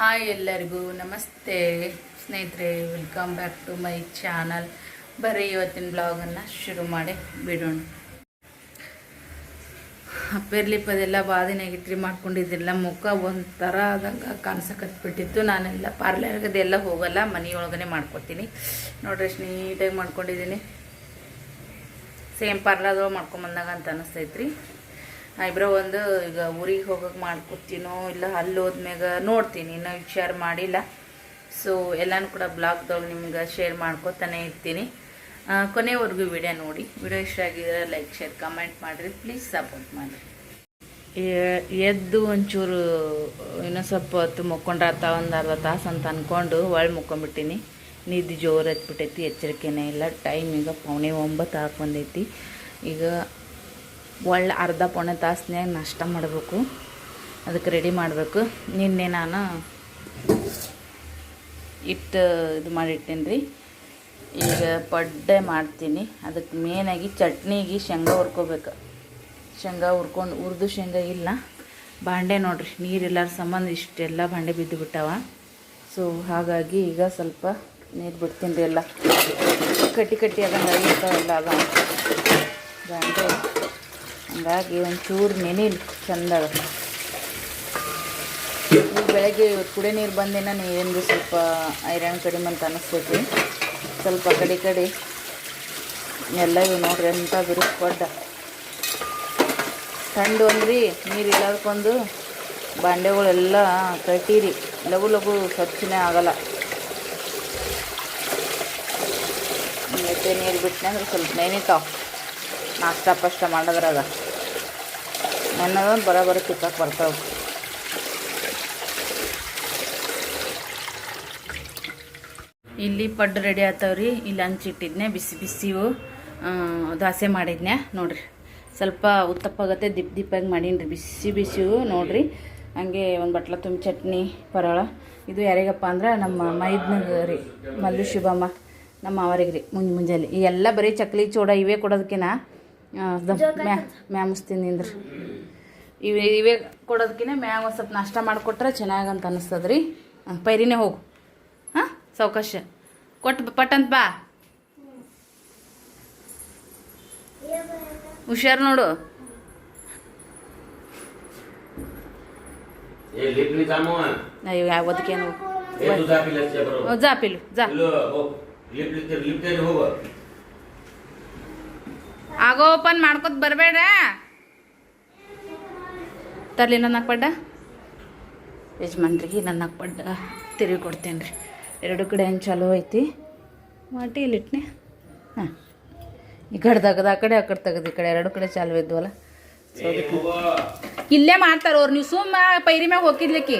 Hi ಎಲ್ಲರಿಗೂ, ನಮಸ್ತೆ. ಸ್ನೇಹಿತರೆ welcome back to my channel ಬರೀ ಇವತ್ತಿನ ಬ್ಲಾಗನ್ನು ಶುರು ಮಾಡಿ ಬಿಡೋಣ. ಪೆರ್ಲಿಪ್ ಅದೆಲ್ಲ ಬಾದಿನಾಗ ಇಟ್ರಿ ಮಾಡ್ಕೊಂಡಿದ್ದಿಲ್ಲ, ಮುಖ ಒಂಥರ ಆದಂಗೆ ಕಾಣಿಸಕತ್ಬಿಟ್ಟಿತ್ತು. ನಾನೆಲ್ಲ ಪಾರ್ಲರ್ಗದೆಲ್ಲ ಹೋಗಲ್ಲ, ಮನೆಯೊಳಗನೆ ಮಾಡ್ಕೊತೀನಿ. ನೋಡ್ರಿ ಎಷ್ಟು ನೀಟಾಗಿ ಮಾಡ್ಕೊಂಡಿದ್ದೀನಿ. ಸೇಮ್ ಪಾರ್ಲರ್ದೊಳಗೆ ಮಾಡ್ಕೊಂಬಂದಾಗ ಅಂತ ಅನಿಸ್ತೈತ್ರಿ. ಐಬ್ರೋ ಒಂದು ಈಗ ಊರಿಗೆ ಹೋಗೋಕೆ ಮಾಡ್ಕೊತೀನೋ ಇಲ್ಲ ಅಲ್ಲಿ ಹೋದ್ಮ್ಯಾಗ ನೋಡ್ತೀನಿ, ಇನ್ನೂ ವಿಚಾರ ಮಾಡಿಲ್ಲ. ಸೊ ಎಲ್ಲನೂ ಕೂಡ ಬ್ಲಾಗ್ದೊಳಗೆ ನಿಮ್ಗೆ ಶೇರ್ ಮಾಡ್ಕೊತಾನೆ ಇರ್ತೀನಿ. ಕೊನೆವರೆಗೂ ವಿಡಿಯೋ ನೋಡಿ. ವಿಡಿಯೋ ಇಷ್ಟ ಆಗಿದ್ರೆ ಲೈಕ್ ಶೇರ್ ಕಮೆಂಟ್ ಮಾಡಿರಿ. ಪ್ಲೀಸ್ ಸಪೋರ್ಟ್ ಮಾಡಿರಿ. ಎದ್ದು ಒಂಚೂರು, ಇನ್ನೂ ಸ್ವಲ್ಪ ಹೊತ್ತು ಮುಕ್ಕೊಂಡ್ರಾತ ಒಂದು ಅರ್ಧ ತಾಸು ಅಂತ ಅಂದ್ಕೊಂಡು ಒಳ್ಳೆ ಮುಕ್ಕೊಂಬಿಟ್ಟಿನಿ ನಿದ್ದೆ ಜೋರು ಎತ್ಬಿಟ್ಟೈತಿ ಎಚ್ಚರಿಕೆನೇ ಇಲ್ಲ. ಟೈಮ್ ಈಗ ಪೌಣೆ ಒಂಬತ್ತು ಹಾಕೊಂಡೈತಿ ಈಗ ಒಳ್ಳೆ ಅರ್ಧ ಪೊಣೆ ತಾಸ್ನ್ಯಾಗ ನಾಷ್ಟ ಮಾಡಬೇಕು. ಅದಕ್ಕೆ ರೆಡಿ ಮಾಡಬೇಕು. ನಿನ್ನೆ ನಾನು ಇಟ್ಟು ಇದು ಮಾಡಿಟ್ಟೇನಿ ರೀ. ಈಗ ಪಡ್ಡೆ ಮಾಡ್ತೀನಿ. ಅದಕ್ಕೆ ಮೇನಾಗಿ ಚಟ್ನಿಗೆ ಶೇಂಗಾ ಹುರ್ಕೋಬೇಕು. ಶೇಂಗಾ ಹುರ್ಕೊಂಡು ಹುರಿದು ಶೇಂಗಾ ಇಲ್ಲ. ಬಾಂಡೆ ನೋಡ್ರಿ, ನೀರಿಲ್ಲಾರ ಸಂಬಂಧ ಇಷ್ಟೆಲ್ಲ ಬಾಂಡೆ ಬಿದ್ದು ಬಿಟ್ಟಾವ ಸೊ ಹಾಗಾಗಿ ಈಗ ಸ್ವಲ್ಪ ನೀರು ಬಿಡ್ತೀನಿ ರೀ ಎಲ್ಲ. ಕಟ್ಟಿ ಕಟ್ಟಿ ಅದನ್ನು ಆಗಿರ್ತಾವೆಲ್ಲ ಅದ. ಬಾಂಡೆ. ಹಂಗಾಗಿ ಒಂಚೂರು ನೆನಿಲಿ ಚಂದಾಗ. ಈಗ ಬೆಳಗ್ಗೆ ಕುಡಿಯೋ ನೀರು ಬಂದಿನ ನೀರಿಂದು ಸ್ವಲ್ಪ ಐರನ್ ಕಡಿಮೆ ಅಂತ ಅನಿಸ್ತೈತಿ. ಸ್ವಲ್ಪ ಕಡೆ ಕಡೆ ಎಲ್ಲ ಇವು ನೋಡ್ರಿ ಎಂಥ ಬಿರುಕು ಪಡ್ಡ ಥಂಡು ಅಂದ್ರಿ ನೀರು ಇಲ್ಲದಕ್ಕೊಂದು ಬಾಂಡೆಗಳೆಲ್ಲ ಕಟ್ಟೀರಿ ಲಘು ಲಘು ಸ್ವಚ್ಛನೇ ಆಗಲ್ಲ. ಮತ್ತೆ ನೀರು ಬಿಟ್ಟನೆ ಅಂದ್ರೆ ಸ್ವಲ್ಪ ನೆನಿತಾವ ನಾಷ್ಟ ಪಷ್ಟ ಮಾಡೋದ್ರಾಗ. ನೆನ್ನದೊಂದು ಬರೋಬರ ತಿಕ್ಕಕ್ಕೆ ಬರ್ತಾವೆ. ಇಲ್ಲಿ ಪಡ್ಡು ರೆಡಿ ಆತಾವ್ರಿ. ಇಲ್ಲಿ ಹಂಚಿಟ್ಟಿದ್ನೆ ಬಿಸಿ ಬಿಸಿವು ದಾಸೆ ಮಾಡಿದ್ನೆ. ನೋಡ್ರಿ, ಸ್ವಲ್ಪ ಉತ್ತಪ್ಪಾಗತ್ತೆ, ದಿಪ್ ದಿಪ್ಪಾಗಿ ಮಾಡೀನಿ ರೀ ಬಿಸಿ ಬಿಸಿವು ನೋಡ್ರಿ. ಹಂಗೆ ಒಂದು ಬಟ್ಲ ತುಂಬಿ ಚಟ್ನಿ, ಪರೋಳ. ಇದು ಯಾರಿಗಪ್ಪ ಅಂದ್ರೆ ನಮ್ಮ ಮೈದ್ನಾಗ ರೀ, ಮಲ್ಲು ಶುಭಮ್ಮ, ನಮ್ಮ ಅವರಿಗೆ ರೀ, ಮುಂಜ್ ಮುಂಜಾನೆ. ಈ ಎಲ್ಲ ಬರೀ ಚಕ್ಲಿ ಚೂಡ ಇವೇ ಕೊಡೋದಕ್ಕಿನ ಮ್ಯಾ ಮ್ಯಾಮಸ್ತೀನಿ ನಿಂದ್ರಿ ಇವೆ ಇವೇ ಕೊಡೋದಕ್ಕಿಂತ ಮ್ಯಾಮ್ ಒಂದು ಸ್ವಲ್ಪ ನಾಷ್ಟ ಮಾಡಿಕೊಟ್ರೆ ಚೆನ್ನಾಗಂತ ಅನ್ನಿಸ್ತದೆ ರೀ ಪೈರಿನೇ ಹೋಗು. ಹಾಂ ಸಾವಕಾಶ. ಕೊಟ್ಟು ಪಟ್ಟಂತ ಬಾ. ಹುಷಾರು ನೋಡು. ಅಯ್ಯೋ ಜಾಪಿಲು ಜಾಪಿಲು ಜಾ ಆಗೋ ಓಪನ್ ಮಾಡ್ಕೊತ ಬರಬೇಡ. ತರ್ಲಿ ನನ್ನ ಪಡ್ಡ. ಯಜಮಾನ್ರಿಗೆ ನನ್ನ ಪಡ್ಡ. ತಿರುಗಿ ಕೊಡ್ತೇನೆ ರೀ. ಎರಡು ಕಡೆ ಹೆಂಗೆ ಚಲೋ ಐತಿ? ಮಾಟಿ ಇಲ್ಲಿಟ್ನೆ ಹಾಂ. ಈ ಕಡೆ ತಗದ ಆ ಕಡೆ ಆ ಕಡೆ ತೆಗೆದು ಈ ಕಡೆ ಎರಡು ಕಡೆ ಚಾಲು ಇದ್ವಲ್ಲ? ಸೊ ಇಲ್ಲೇ ಮಾಡ್ತಾರ ಅವ್ರು. ನೀವು ಸುಮ್ಮ ಪೈರಿ ಮ್ಯಾಗ ಹೋಗಿದ್ಲಿಕ್ಕಿ.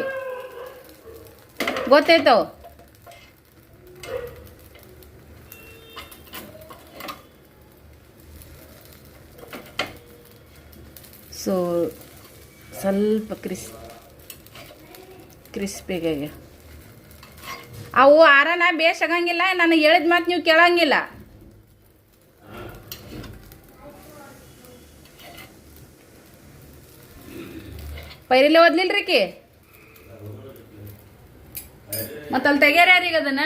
ಗೊತ್ತಾಯ್ತವ ಸೊ ಸ್ವಲ್ಪ ಕ್ರಿಸ್ ಕ್ರಿಸ್ಪಿಗೆ ಅವು ಆರನ ಬೇಷ್ ಆಗಂಗಿಲ್ಲ ನನಗೆ ಹೇಳಿದ ಮಾತು ನೀವು ಕೇಳಂಗಿಲ್ಲ. ಪೈರಿಲೆ ಓದ್ಲಿಲ್ರಿ ಕಿ? ಮತ್ತೆ ಅಲ್ಲಿ ತೆಗ್ಯಾರ ಯಾರೀಗ ಅದನ್ನ?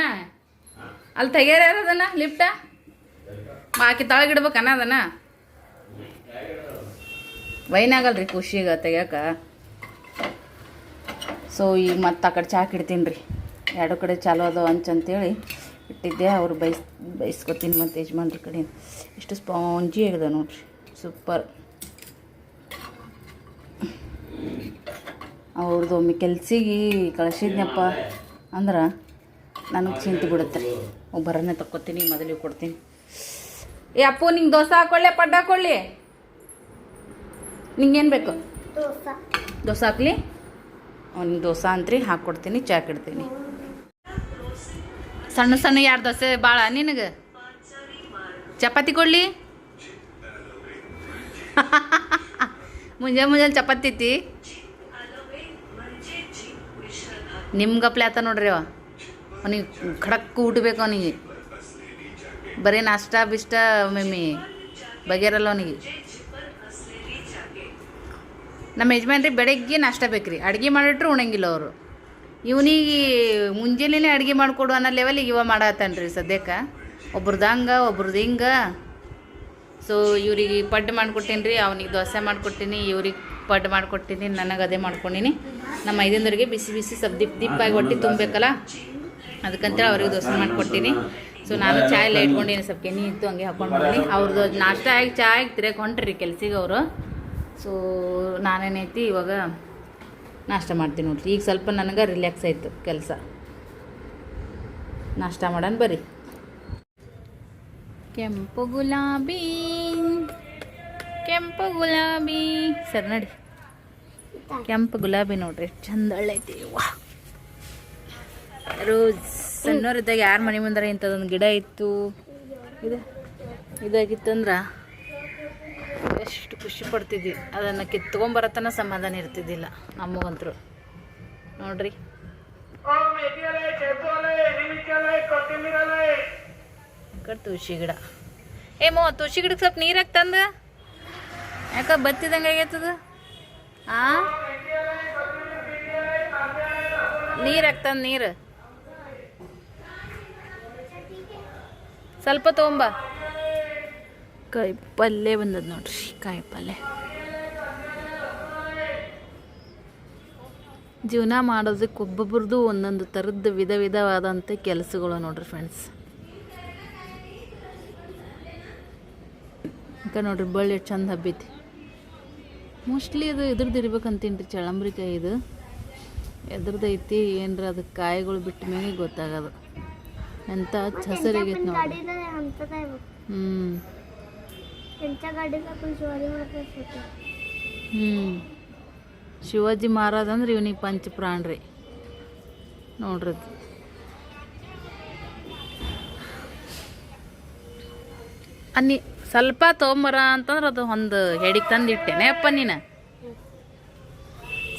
ಅಲ್ಲಿ ತೆಗ್ಯಾರ ಯಾರು ಅದನ್ನ, ಲಿಫ್ಟ? ಬಾಕಿ ತಳಗಿಡ್ಬೇಕನ ಅದನ್ನ ವೈನಾಗಲ್ರಿ ಖುಷಿಗ ತೆಗ್ಯಾಕ. ಸೊ ಈಗ ಮತ್ತೆ ಆ ಕಡೆ ಚಾಕ್ ಇಡ್ತೀನಿ ರೀ ಎರಡು ಕಡೆ ಚಾಲೋ ಅದಾವ ಅಂತೇಳಿ ಇಟ್ಟಿದ್ದೆ. ಅವ್ರು ಬೈಸ್, ಬೈಸ್ಕೊತೀನಿ ಮತ್ತು ಯಜಮಾನ್ರ ಕಡೆ ಇಷ್ಟು ಸ್ಪಾಂಜಿ ಆಗಿದೆ ನೋಡ್ರಿ. ಸೂಪರ್ ಅವ್ರದ್ದು ಒಮ್ಮೆ ಕೆಲ್ಸಿಗೆ ಕಳಿಸಿದ್ನಪ್ಪ ಅಂದ್ರೆ ನನಗೆ ಚಿಂತೆ ಬಿಡುತ್ತೆ. ಒಬ್ಬರನ್ನೇ ತಕ್ಕೊತೀನಿ, ಮೊದಲಿಗೆ ಕೊಡ್ತೀನಿ. ಏ ಅಪ್ಪು, ನಿಂಗೆ ದೋಸೆ ಹಾಕೊಳ್ಳೆ ಪಡ್ಡ ಹಾಕೊಳ್ಳಿ ನಿಂಗೇನು ಬೇಕು? ದೋಸೆ. ಹಾಕ್ಲಿ? ಅವ್ನಿಗೆ ದೋಸೆ ಅಂತ್ರಿ ಹಾಕ್ಕೊಡ್ತೀನಿ ಚಾಕ್ ಇಡ್ತೀನಿ ಸಣ್ಣ ಸಣ್ಣ ಎರಡು ದೋಸೆ ಭಾಳ ನಿನಗೆ? ಚಪಾತಿ ಕೊಡ್ಲಿ? ಮುಂಜಾನೆ ಮುಂಜಾನೆ ಚಪಾತಿ ಐತಿ. ನಿಮ್ಗಪ್ಲೆ ಆತ ನೋಡ್ರಿ ಅವ. ಅವನಿಗೆ ಖಡಕ್ ಊಟಬೇಕು ಅವನಿಗೆ. ಬರೀ ನಾಷ್ಟ ಬಿಷ್ಟ ಮೆಮ್ಮಿ ಬಗೆರಲ್ಲ ಅವನಿಗೆ. ನಮ್ಮ ಯಜಮಾನ್ರಿ ಬೆಳಗ್ಗೆ ನಾಷ್ಟ ಬೇಕ್ರಿ ಅಡುಗೆ ಮಾಡಿಟ್ರು ಉಣಂಗಿಲ್ಲ ಅವರು. ಇವನಿಗೆ ಮುಂಜಾನೆ ಅಡುಗೆ ಮಾಡಿಕೊಡು ಅನ್ನೋ ಲೆವೆಲಿಗೆ ಇವ ಮಾಡತ್ತಾನ್ರಿ ಸದ್ಯಕ್ಕೆ. ಒಬ್ರದ್ದು ಹಂಗೆ ಒಬ್ರದ್ದು ಹಿಂಗೆ. ಸೊ ಇವ್ರಿಗೆ ಪಡ್ಡು ಮಾಡಿಕೊಟ್ಟೀನಿ ರೀ, ಅವ್ನಿಗೆ ದೋಸೆ ಮಾಡಿಕೊಟ್ಟೀನಿ, ಇವ್ರಿಗೆ ಪಡ್ಡು ಮಾಡಿಕೊಟ್ಟೀನಿ, ನನಗೆ ಅದೇ ಮಾಡ್ಕೊಂಡಿನಿ ನಮ್ಮ ಐದಿಂದರಿಗೆ ಬಿಸಿ ಬಿಸಿ ಸ್ವಲ್ಪ ದಿಪ್ ದಿಪ್ಪಾಗಿ ಹೊಟ್ಟೆ ತುಂಬಬೇಕಲ್ಲ? ಅದಕ್ಕಂತೇಳಿ ಅವ್ರಿಗೆ ದೋಸೆ ಮಾಡಿಕೊಟ್ಟೀನಿ. ಸೊ ನಾನು ಚಾಯ್ ಎಲ್ಲ ಇಟ್ಕೊಂಡೀನಿ ಸ್ವಲ್ಪ ಕೆನಿ ಇತ್ತು ಹಂಗೆ ಹಾಕೊಂಡು ಬಂದೀನಿ. ಅವ್ರದ್ದು ನಾಷ್ಟ ಆಗಿ ಚಾಯ್ ತಿರ್ಯಾಕ ಹೊಂಟ್ರಿ ಕೆಲ್ಸಿಗೆ ಅವರು. ಸೊ ನಾನೇನೈತಿ ಇವಾಗ ನಾಷ್ಟ ಮಾಡ್ತೀನಿ ನೋಡ್ರಿ. ಈಗ ಸ್ವಲ್ಪ ನನಗೆ ರಿಲ್ಯಾಕ್ಸ್ ಆಯಿತು ಕೆಲಸ. ನಾಷ್ಟ ಮಾಡೋಣ ಬರ್ರಿ. ಕೆಂಪು ಗುಲಾಬಿ ಕೆಂಪು ಗುಲಾಬಿ. ಸರಿ ನಡಿ. ಕೆಂಪು ಗುಲಾಬಿ ನೋಡ್ರಿ. ಎಷ್ಟು ಚಂದ ಐತಿ ವಾ. ರೋಸ್ ಸಣ್ಣವರಿದ್ದಾಗ ಯಾರ ಮನೆ ಮುಂದಾರ ಇಂಥದ್ದೊಂದು ಗಿಡ ಇತ್ತು? ಇದು? ಇದಾಗಿತ್ತಂದ್ರೆ? ಎಷ್ಟು ಖುಷಿ ಪಡ್ತಿದ್ವಿ ಅದನ್ನು ಕಿತ್ಕೊಂಬರತನ ಸಮಾಧಾನ ಇರ್ತಿದ್ದಿಲ್ಲ ನಮಗಂತರು ನೋಡ್ರಿ. ತುಳಸಿ ಗಿಡ. ಏ ಮೋ, ತುಳಸಿ ಗಿಡಕ್ಕೆ ಸ್ವಲ್ಪ ನೀರು ತಂದ. ಯಾಕ ಬತ್ತಿದಂಗೆ ಆಗೈತದ? ಆ? ನೀರು ಹಾಕ್ತಂದ ನೀರು. ಸ್ವಲ್ಪ ತೊಗೊಂಬ. ಕಾಯಿ ಪಲ್ಯ ಬಂದದ ನೋಡ್ರಿ ಕಾಯಿ ಪಲ್ಯ ಜೀವನ ಮಾಡೋದಕ್ಕೆ ಒಬ್ಬೊಬ್ರದ್ದು ಒಂದೊಂದು ಥರದ್ದು ವಿಧ ವಿಧವಾದಂಥ ಕೆಲಸಗಳು ನೋಡ್ರಿ ಫ್ರೆಂಡ್ಸ್ ಈಗ ನೋಡ್ರಿ ಬಳ್ಳಿ ಎಷ್ಟು ಚಂದ ಹಬ್ಬೈತಿ ಮೋಸ್ಟ್ಲಿ ಅದು ಇದ್ರದ್ದು ಇರ್ಬೇಕಂತೀನಿ ರೀ ಚಳಂಬ್ರಿಕಾಯಿ ಇದು. ಎದ್ರದ್ದು ಐತಿ ಏನರ ಅದು ಕಾಯಿಗಳು ಬಿಟ್ಟ ಮೇಲೆ ಗೊತ್ತಾಗೋದು. ಎಂಥ ಹಸಿರಾಗೈತೆ ನೋಡಿ ಹ್ಞೂ त्यांच्या गाडीला पण शिवाजी महाराज होते ಹ್ಞೂ ಶಿವಾಜಿ ಮಹಾರಾಜ್ ಅಂದ್ರೆ ಇವನಿಗೆ ಪಂಚ ಪ್ರಾಣ ರೀ ನೋಡ್ರಿ ಅದು. ಅನ್ನಿ ಸ್ವಲ್ಪ ತೊಗೊಂಬರ ಅಂತಂದ್ರೆ ಅದು ಒಂದು ಹೆಡಿಗೆ ತಂದು ಇಟ್ಟೇನೆ ಅಪ್ಪ ನೀನು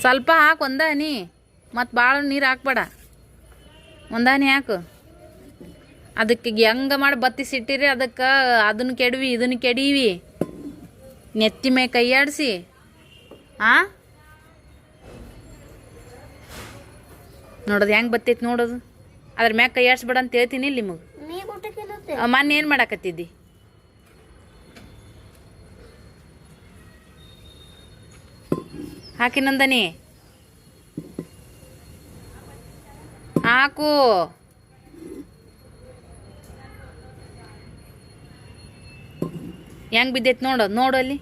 ಸ್ವಲ್ಪ ಹಾಕು ಒಂದ ಹನಿ ಮತ್ತು ಭಾಳ ನೀರು ಹಾಕ್ಬೇಡ ಒಂದ ಹನಿ ಹಾಕು ಅದಕ್ಕೆ ಹೆಂಗ ಮಾಡಿ ಬತ್ತಿಸಿಟ್ಟಿರಿ ಅದಕ್ಕೆ ಅದನ್ನ ಕೆಡವಿ ಇದನ್ನ ಕೆಡೀವಿ. ನೆತ್ತಿ ಮೇ ಕೈಯಾಡಿಸಿ. ಆ? ನೋಡೋದು ಹೆಂಗೆ ಬತ್ತೈತಿ ನೋಡೋದು. ಅದ್ರ ಮ್ಯಾಗ ಕೈಯಾಡಿಸ್ಬೇಡ ಅಂತ ಹೇಳ್ತೀನಿ ಇಲ್ಲಿ ನಿಮಗೆ. ಮೊನ್ನೆ ಏನು ಮಾಡಾಕತ್ತಿದ್ದಿ? ಹಾಕಿ ನಂದನಿ. ಹಾಕು. ಹೆಂಗೆ ಬಿದ್ದೈತೆ ನೋಡು ನೋಡು ಅಲ್ಲಿ.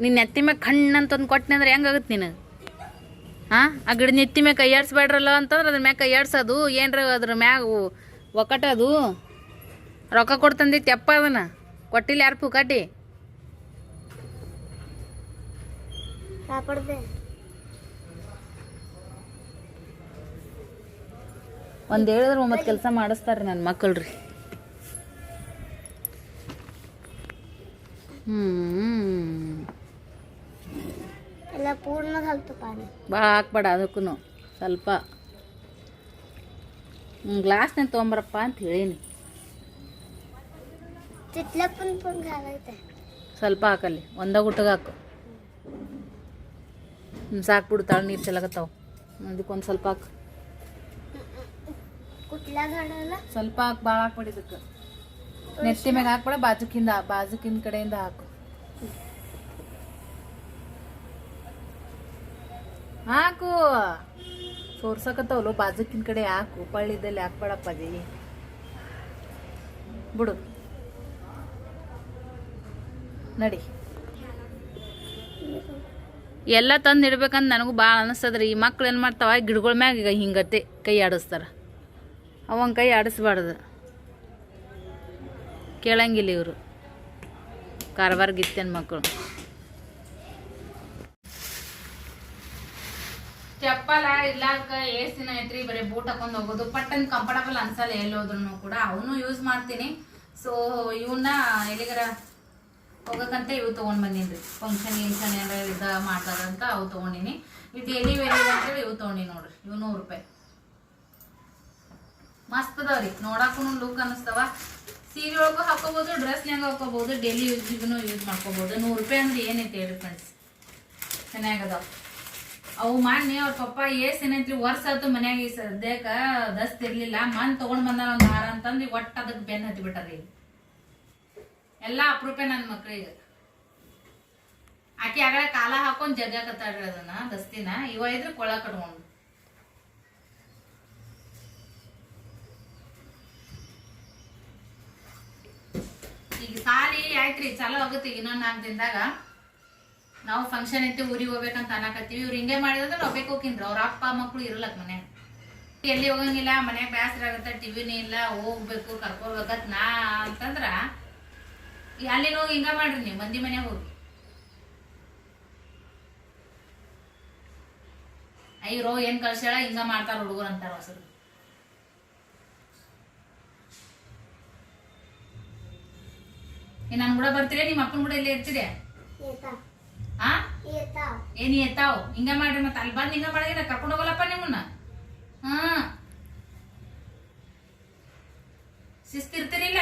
ನೀನು ನೆತ್ತಿ ಮ್ಯಾಗ ಕಣ್ಣಂತ ಒಂದು ಕೊಟ್ಟನೆ ಅಂದ್ರೆ ಹೆಂಗಾಗುತ್ತೆ ನೀನು? ಹಾಂ ಆ ಗಿಡ ನೆತ್ತಿ ಮ್ಯಾಗ ಕೈಯಾಡ್ಸ್ಬೇಡ್ರಲ್ಲ ಅಂತಂದ್ರೆ ಅದ್ರ ಮ್ಯಾಗ ಕೈಯಾಡ್ಸೋದು ಏನ್ರ ಅದ್ರ ಮ್ಯಾಗ ಒಕ್ಕಟದು. ರೊಕ್ಕ ಕೊಡ್ತಂದಿ ತೆಪ್ಪ ಅದನ್ನ. ಕೊಟ್ಟಿಲ್ಲ ಯಾರು ಪುಕಾಟಿ? ಒಂದು ಹೇಳಿದ್ರೆ ಒಂಬತ್ತು ಕೆಲಸ ಮಾಡಿಸ್ತಾರೆ ನನ್ನ ಮಕ್ಕಳು ರೀ. ಎಲ್ಲ ಪೂರ್ಣ ಸ್ವಲ್ಪ ಭಾಳ ಹಾಕ್ಬೇಡ ಅದಕ್ಕೂ ಸ್ವಲ್ಪ. ಗ್ಲಾಸ್ನ ತೊಗೊಂಬರಪ್ಪ ಅಂತ ಹೇಳೀನಿ. ಸ್ವಲ್ಪ ಹಾಕಲ್ಲಿ. ಒಂದ ಗುಟ್ಟಗೆ ಹಾಕು. ಹ್ಞೂ ಸಾಕ್ಬಿಡು ತಾಳು ನೀರು ಚೆಲ್ಲಕತ್ತಾವ. ಅದಕ್ಕೊಂದು ಸ್ವಲ್ಪ ಹಾಕು. ಸ್ವಲ್ಪ ಹಾಕಿ ಭಾಳ ಹಾಕ್ಬಿಡಿ ಇದಕ್ಕೆ. ನೆತ್ತಿ ಮ್ಯಾಗ ಹಾಕ್ಬೇಡ ಬಾಜುಕಿಂದ ಬಾಜುಕಿನ ಕಡೆಯಿಂದ ಹಾಕು. ಹಾಕು ತೋರ್ಸಕತ್ತವಲ್ಲ ಬಾಜುಕಿನ ಕಡೆ ಹಾಕು ಪಳ್ಳಿದಲ್ಲಿ ಹಾಕ್ಬೇಡಪ್ಪ ಜೀ ಬಿಡು. ನಡಿ. ಎಲ್ಲ ತಂದು ಇಡ್ಬೇಕಂತ ನನಗೂ ಭಾಳ ಅನಿಸ್ತದ್ರಿ. ಈ ಮಕ್ಳು ಏನು ಮಾಡ್ತಾವ? ಗಿಡಗಳ ಮ್ಯಾಗ ಈಗ ಹಿಂಗತ್ತೆ ಕೈ ಆಡಿಸ್ತಾರ. ಅವನ ಕೈ ಆಡಿಸ್ಬಾರ್ದು. ಕೇಳಂಗಿಲ್ಲ ಇವರು. ಕಾರವಾರ ಗಿತ್ತೇನು ಮಕ್ಕಳು ಚಪ್ಪಲ ಇರ್ಲಾಕ ಏಸಿನ ದಿನ ಐತ್ರಿ, ಬರೀ ಬೂಟ್ ಹಾಕೊಂಡು ಹೋಗೋದು. ಪಟ್ಟನ್ ಕಂಫರ್ಟಬಲ್ ಅನ್ಸಲ್ಲ ಎಲ್ಲೋದ್ರು ಕೂಡ. ಅವನು ಯೂಸ್ ಮಾಡ್ತೀನಿ. ಸೊ ಇವನ್ನ ಎಲ್ಲಿಗಾರ ಹೋಗಕ್ಕಂತ ಇವು ತೊಗೊಂಡ್ ಬಂದೀನಿ ಫಂಕ್ಷನ್ ಗಿಂಕ್ಷನ್ ಎಲ್ಲ ಇದ ಮಾಡ್ತಾರಂತ ಅವು ತೊಗೊಂಡಿನಿ. ಈ ಡೈಲಿ ವೇರ್ ಅಂತೇಳಿ ಇವು ತೊಗೊಂಡಿನಿ ನೋಡ್ರಿ. ಇವು ನೂರು ರೂಪಾಯಿ. ಮಸ್ತ್ ಅದಾವ್ರಿ. ನೋಡಕ್ಕೂ ಲುಕ್ ಅನಿಸ್ತಾವ. ಸೀರೆ ಒಳಗೂ ಹಾಕೋಬಹುದು ಡ್ರೆಸ್ನ್ಯಾಗ ಹಾಕೋಬಹುದು ಡೈಲಿ ಯೂಸ್ಗೂ ಯೂಸ್ ಮಾಡ್ಕೋಬಹುದು ನೂರು ರೂಪಾಯಿ ಅಂದ್ರೆ ಏನೈತೆ ಹೇಳಿ ಫ್ರೆಂಡ್ಸ್ ಚೆನ್ನಾಗದಾವ ಅವು ಮಾನ್ಯ ಅವ್ರ ಪಪ್ಪ ಏಸ್ ಏನೈತ್ರಿ ವರ್ಷ ಆತು ಮನ್ಯಾಗ ಈ ಸದ್ಯಕ್ಕ ದಸ್ತ್ ಇರ್ಲಿಲ್ಲ, ಮನ್ ತಗೊಂಡ್ ಬಂದಾನ ಒಂದ್ ಹಾರ ಅಂತಂದ್ರಿ ಒಟ್ಟ ಅದಕ್ ಬೆನ್ ಹತ್ತಿ ಬಿಟ್ಟಾರಿ ಎಲ್ಲ ಅಪರೂಪ ನನ್ನ ಮಕ್ಳಿಗೆ. ಆಕಿ ಆಗಲೇ ಕಾಲ ಹಾಕೊಂಡ್ ಜಗ್ಗಾಕತ್ತಾಳ್ರಿ ಅದನ್ನ, ದಸ್ತಿನ. ಇವ ಇದ್ರೆ ಕೊಳ ಕಟ್ಕೊಂಡು. ಈಗ ಸಾಲಿ ಆಯ್ತ್ರಿ, ಚಲೋ ಆಗುತ್ತೆ ಇನ್ನೊಂದ್ ನಾಲ್ಕು ದಿನದಾಗ. ನಾವು ಫಂಕ್ಷನ್ ಐತಿ, ಊರಿಗೆ ಹೋಗ್ಬೇಕಂತ ಅನ್ನಕತ್ತೀವಿ. ಇವ್ರು ಹಿಂಗೆ ಮಾಡಿದ್ರೆ ನಾವು ಬೇಕು ಅವ್ರ ಅಪ್ಪ, ಮಕ್ಳು ಇರಲಕ್ ಮನೆ ಎಲ್ಲಿ ಹೋಗಂಗಿಲ್ಲ, ಮನ್ಯಾಗ ಬೇಸರ ಆಗತ್ತ ಟಿವಿನೇ ಇಲ್ಲ, ಹೋಗ್ಬೇಕು, ಕರ್ಕೊಳ್ಬೇಕತ್ ನಾ ಅಂತಂದ್ರ, ಅಲ್ಲಿನ ಹೋಗಿ ಹಿಂಗ ಮಾಡ್ರಿ ನೀವು, ಮಂದಿ ಮನೆ ಹೋಗಿ. ಐರೋ ಏನ್ ಕಳ್ಸ್ಯಾಳ? ಹಿಂಗ ಮಾಡ್ತಾರ ಹುಡುಗರು ಅಂತಾರ ಹೊಸರು ನನ್ ಕೂಡ ಬರ್ತೀರಿ? ನಿಮ್ಮ ಅಪ್ಪನ ಕೂಡ ಇಲ್ಲೇ ಇರ್ತೀರಾ? ಆ? ಏನಿ ಎತ್ತಾವ್ ಹಿಂಗ ಮಾಡ್ರಿ ಮತ್ತೆ ಅಲ್ಲಿ ಬಂದು ಹಿಂಗ ಮಾಡಿದ್ರೆ ಕರ್ಕೊಂಡು ಹೋಗಲ್ಲಪ್ಪ ನಿಮ್ಮನ್ನ. ಹಾ. ಶಿಸ್ತಿರ್ತೀರಿಲ್ಲ?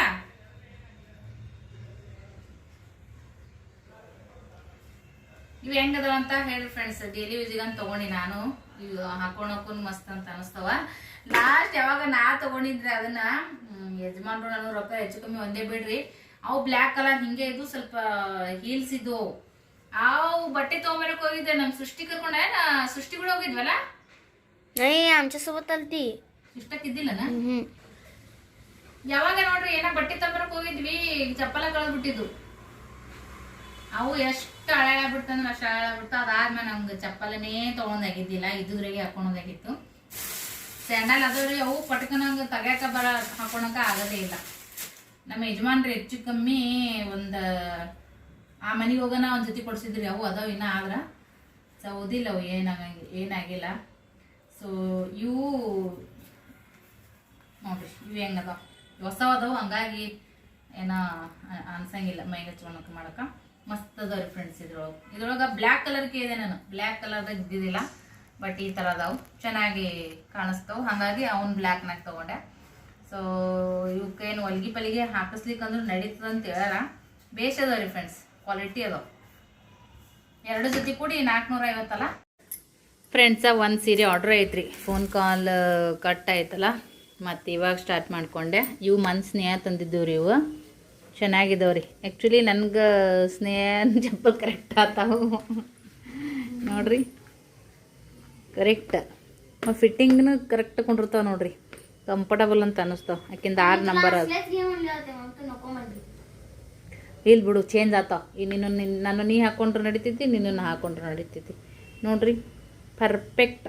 ಇವ್ ಹೆಂಗದವ ಅಂತ ಹೇಳಿ ಫ್ರೆಂಡ್ಸ್ ಡೈಲಿ ಯೂಸಿಗೆ ಅಂತ ತಗೊಂಡಿ ನಾನು. ಇವು ಹಾಕೊಳಕ್ಕೂ ಮಸ್ತ್ ಅಂತ ಅನಿಸ್ತವ. ಲಾಸ್ಟ್ ಯಾವಾಗ ನಾ ತಗೊಂಡಿದ್ರೆ ಅದನ್ನ ಯಜಮಾನ್ರು ನಾನು ರೊಕ್ಕ ಹೆಚ್ಚು ಕಮ್ಮಿ ಒಂದೇ ಬಿಡ್ರಿ. ಅವು ಬ್ಲ್ಯಾಕ್ ಕಲರ್ ಹಿಂಗೆ ಇದು ಸ್ವಲ್ಪ ಹೀಲ್ಸ್ ಇದ್ದು ಅವು ಬಟ್ಟೆ ತಗೊಂಬರಕ್ ಹೋಗಿದ್ದೆ ನಮ್ ಸೃಷ್ಟಿ ಕರ್ಕೊಂಡ ಸೃಷ್ಟಿ ಕೂಡ ಹೋಗಿದ್ವಲ್ಲ नाही आमच्या सोबत आलती ಇಷ್ಟಕ್ಕಿದ್ದಿಲ್ಲನ हम्म. ಯಾವಾಗ ನೋಡ್ರಿ ಏನ ಬಟ್ಟೆ ತಗೊಂಬರಕ್ ಹೋಗಿದ್ವಿ ಚಪ್ಪಲ ಕಳೆದ್ಬಿಟ್ಟಿದ್ದು ಅವು ಎಷ್ಟು ಹಳಾಗ್ಬಿಡ್ತಂದ್ರೆ ಅಷ್ಟು ಹಳಾಗ್ಬಿಡ್ತು ಅದಾದ್ಮೇಲೆ ನಮ್ಗೆ ಚಪ್ಪಲನೇ ತಗೊಂಡಾಗಿದ್ದಿಲ್ಲ ಇದುವರೆಗೆ ಹಾಕೊಳೋದಾಗಿತ್ತು ಸ್ಯಾಂಡಲ್ ಅದಾವ್ರಿ ಅವು ಪಟ್ಕನಂಗ ತಗ್ಯಾಕ ಬರ ಹಾಕೊಳಕ ಆಗದೇ ಇಲ್ಲ ನಮ್ಮ ಯಜಮಾನ್ರಿ ಹೆಚ್ಚು ಕಮ್ಮಿ ಒಂದ ಆ ಮನೆಗೆ ಹೋಗೋಣ ಒಂದು ಜೊತೆ ಕೊಡ್ಸಿದ್ರಿ, ಅವು ಅದಾವ ಇನ್ನ ಆದ್ರ. ಓದಿಲ್ಲ ಅವು ಏನಾಗಿಲ್ಲ. ಸೊ ಇವು ನೋಡ್ರಿ, ಇವು ಹೆಂಗದಾವ ಹೊಸ ಅದಾವ ಹಂಗಾಗಿ ಏನೋ ಅನ್ಸಂಗಿಲ್ಲ, ಮೈಗೆ ಹಚ್ಕೊಳಕ ಮಾಡಕ. ಮಸ್ತ್ ಅದಾವ್ರಿ ಫ್ರೆಂಡ್ಸ್ ಇದ್ರೊಳಗೆ. ಇದ್ರೊಳಗೆ ಬ್ಲ್ಯಾಕ್ ಕಲರ್ ಇದೆ ನಾನು. ಬ್ಲ್ಯಾಕ್ ಕಲರ್ದಾಗ ಇದ್ದಿದ್ದಿಲ್ಲ, ಬಟ್ ಈ ಥರ ಅದಾವು. ಚೆನ್ನಾಗಿ ಕಾಣಿಸ್ತಾವು. ಹಾಗಾಗಿ ಅವ್ನು ಬ್ಲ್ಯಾಕ್ನಾಗ ತಗೊಂಡೆ. ಸೊ ಇವಕ್ಕೇನು ಒಲ್ಗಿ ಪಲಿಗೆ ಹಾಕಿಸ್ಲಿಕ್ಕೆ ಅಂದ್ರೆ ನಡೀತದಂತ ಬೇಷ್ ಅದಾವ್ರಿ ಫ್ರೆಂಡ್ಸ್ ಕ್ವಾಲಿಟಿ ಅದಾವ ಎರಡು ಜೊತೆ ಕೂಡಿ ನಾಲ್ಕುನೂರ ಐವತ್ತಲ್ಲ ಫ್ರೆಂಡ್ಸ ಒಂದು ಸೀರೆ ಆರ್ಡ್ರ್ ಐತ್ರಿ. ಫೋನ್ ಕಾಲ್ ಕಟ್ ಆಯ್ತಲ್ಲ? ಮತ್ತು ಇವಾಗ ಸ್ಟಾರ್ಟ್ ಮಾಡಿಕೊಂಡೆ. ಇವು ಮನ್ ಸ್ನೇಹ ತಂದಿದ್ದವು ರೀ ಇವು. ಚೆನ್ನಾಗಿದಾವ್ರಿ ಆ್ಯಕ್ಚುಲಿ ನನ್ಗೆ ಸ್ನೇಹ ಚಪ್ಪಲ್ ಕರೆಕ್ಟ್ ಆತಾವು. ನೋಡ್ರಿ. ಕರೆಕ್ಟ್ ಫಿಟ್ಟಿಂಗ್ನು ಕರೆಕ್ಟ್ ಕೊಂಡಿರ್ತಾವೆ ನೋಡ್ರಿ. ಕಂಫರ್ಟಬಲ್ ಅಂತ ಅನ್ನಿಸ್ತಾವ. ಯಾಕಿಂದ ಆರು ನಂಬರ್ ಅದು. ಇಲ್ಲಿ ಬಿಡು ಚೇಂಜ್ ಆತ. ಈ ನಿನ್ನ ನನ್ನ ನೀ ಹಾಕ್ಕೊಂಡ್ರೆ ನಡೀತಿದ್ದಿ ನಿನ್ನನ್ನು ಹಾಕ್ಕೊಂಡ್ರೆ ನಡೀತಿದ್ದಿ. ನೋಡ್ರಿ ಪರ್ಫೆಕ್ಟ್